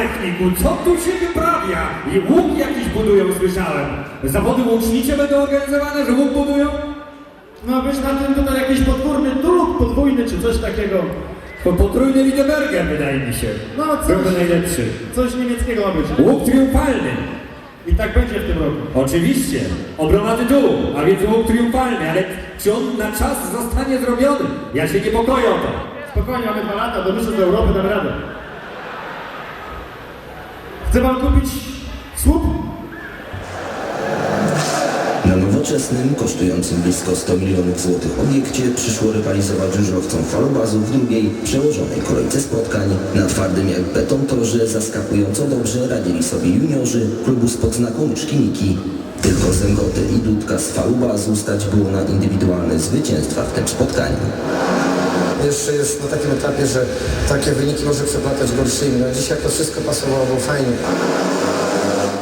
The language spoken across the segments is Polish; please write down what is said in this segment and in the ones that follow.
techniku, co tu się wyprawia? I łuk jakiś budują, słyszałem. Zawody łucznicze będą organizowane, że łuk budują? Ma być na tym tutaj jakiś podwórny tuluk podwójny czy coś takiego. To potrójny Wideberger wydaje mi się. No, coś- Byłby najlepszy. Coś niemieckiego ma być. Łuk triumfalny. I tak będzie w tym roku. Oczywiście. Obrona tytułu, a więc łuk triumfalny, ale czy on na czas zostanie zrobiony? Ja się niepokoję o to. Spokojnie, mamy dwa lata, do mistrzostw Europy damy radę. Chce pan kupić słup? Na nowoczesnym, kosztującym blisko 100 milionów złotych obiekcie przyszło rywalizować żużlowcom falobazu w drugiej, przełożonej kolejce spotkań. Na twardym jak beton torze zaskakująco dobrze radzili sobie juniorzy klubu spod znaku Myszki Miki. Tylko Zęgotę i Dudka z falubazu stać było na indywidualne zwycięstwa w tym spotkaniu. Jeszcze jest na takim etapie, że takie wyniki może przeplatać gorszymi. No dzisiaj to wszystko pasowało fajnie.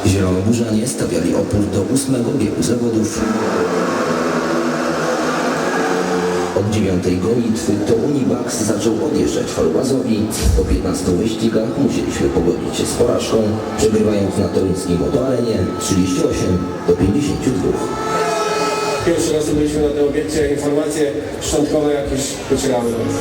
Zielonogórzanie stawiali opór do ósmego biegu zawodów. Od dziewiątej gonitwy to Unibax zaczął odjeżdżać falubazowi. Po 15 wyścigach musieliśmy pogodzić się z porażką, przegrywając na toruńskim motoarenie 38 do 52. Pierwszy raz byliśmy na tym obiekcie, informacje szczątkowe jakieś docierały do nas.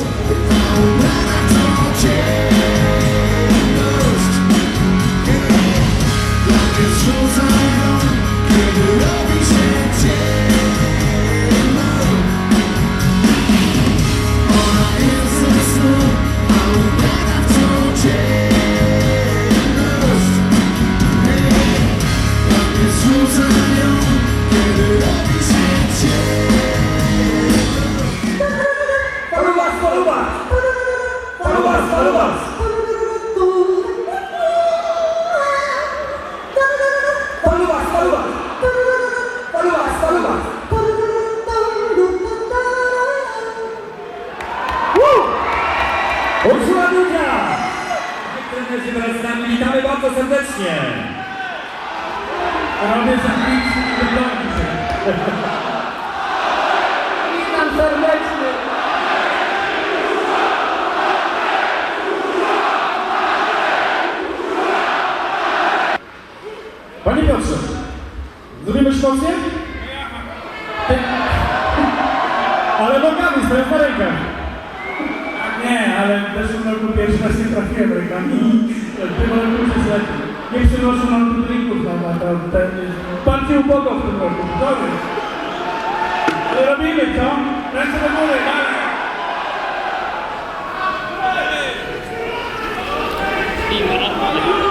Zrobimy sztosję? Ale nogami, stoją na rękach. Nie, ale w zeszłym roku pierwszy raz nie trafiłem rękami w tym roku jest lepiej. Nie przynoszę nam tu drinków na, na, na ten... Bardziej ubogo w tym roku, dobry. Ale robimy, co? Ręce do góry, dalej. Powiedz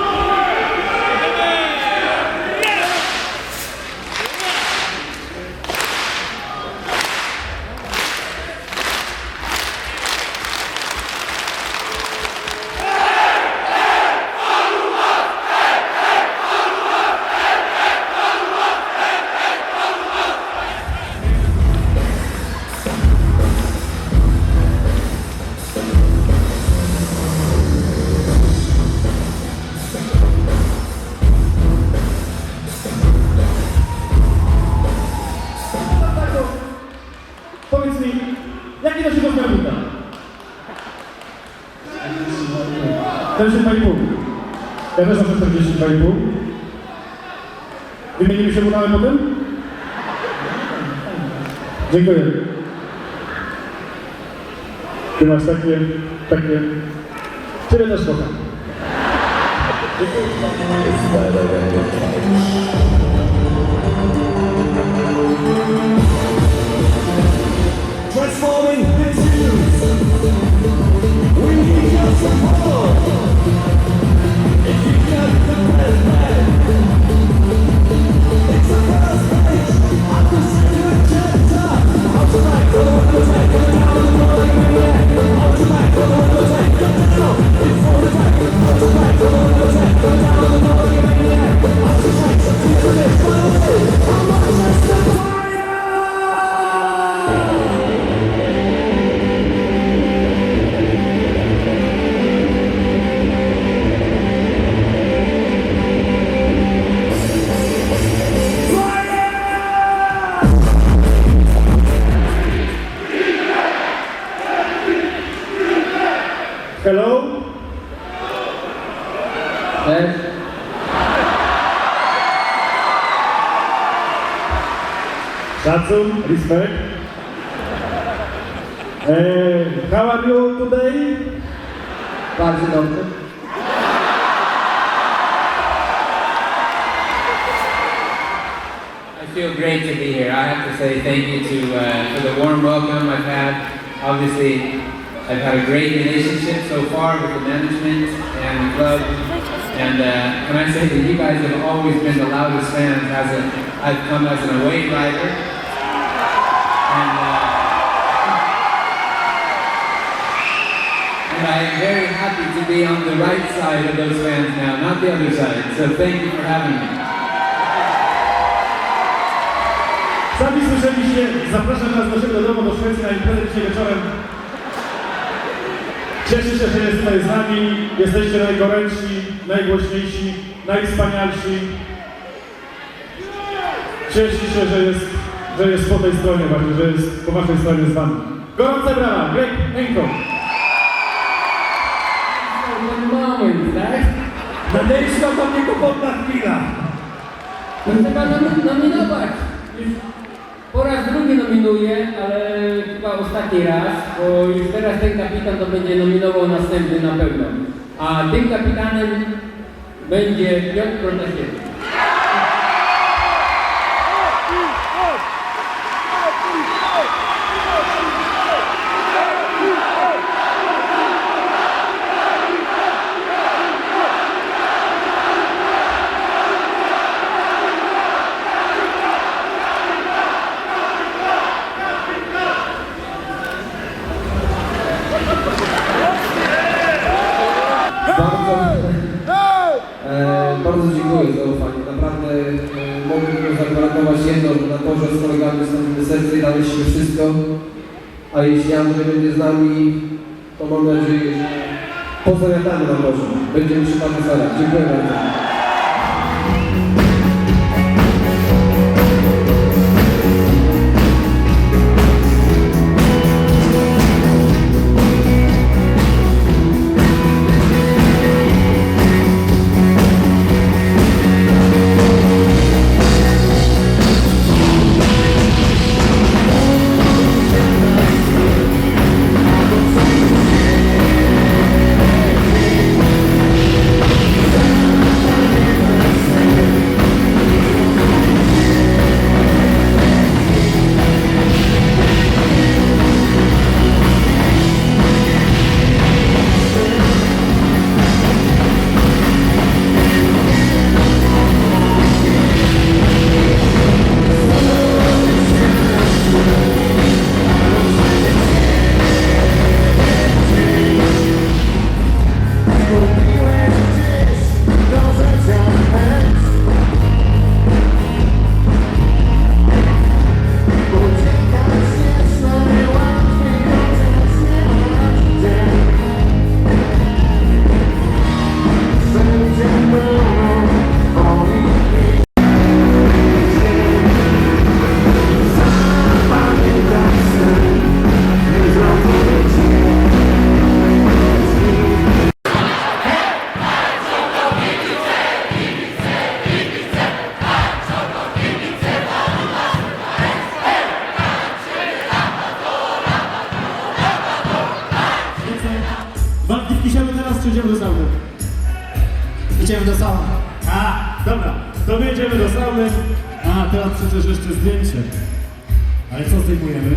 42,5. Ja też mam 42,5. Wymienimy się butami potem? Dziękuję. Ty masz takie, takie... Ciebie też kocham. Transforming Szacun, respect. Uh, how are you today? Bardzo dobrze. I feel great to be here. I have to say thank you to uh, for the warm welcome I've had. Obviously, I've had a great relationship so far with the management and the club. And uh, can I say that you guys have always been the loudest fans as a, I've come as an away rider. I am very happy to be on the right side of those fans now, not the other side. So thank you for having me. Sami słyszeliście, zapraszam Was do do domu, do Szwecji na imprezę dzisiaj wieczorem. Cieszę się, że jest tutaj z nami. Jesteście najgorętsi, najgłośniejsi, najwspanialsi. Cieszę się, że jest, że jest po tej stronie że jest po Waszej stronie z Wami. Gorące brawa, Greg Enko. Nadejszła do mnie kłopotna chwila. No trzeba nomi- nominować. Po raz drugi nominuję, ale chyba ostatni raz, bo już teraz ten kapitan to będzie nominował następny na pewno. A tym kapitanem będzie Piotr Protasiewicz. Jedno, że na torze z kolegami stawimy serce i daliśmy wszystko. A jeśli Andrzej będzie z nami, to mam nadzieję, że pozamiatamy na torze. Będziemy przy Panu starać. Dziękuję bardzo. Walki w Kisielu teraz czy idziemy do sauny? Idziemy do sauny. A, dobra, to my idziemy do sauny. A, teraz przecież jeszcze zdjęcie. Ale co zdejmujemy?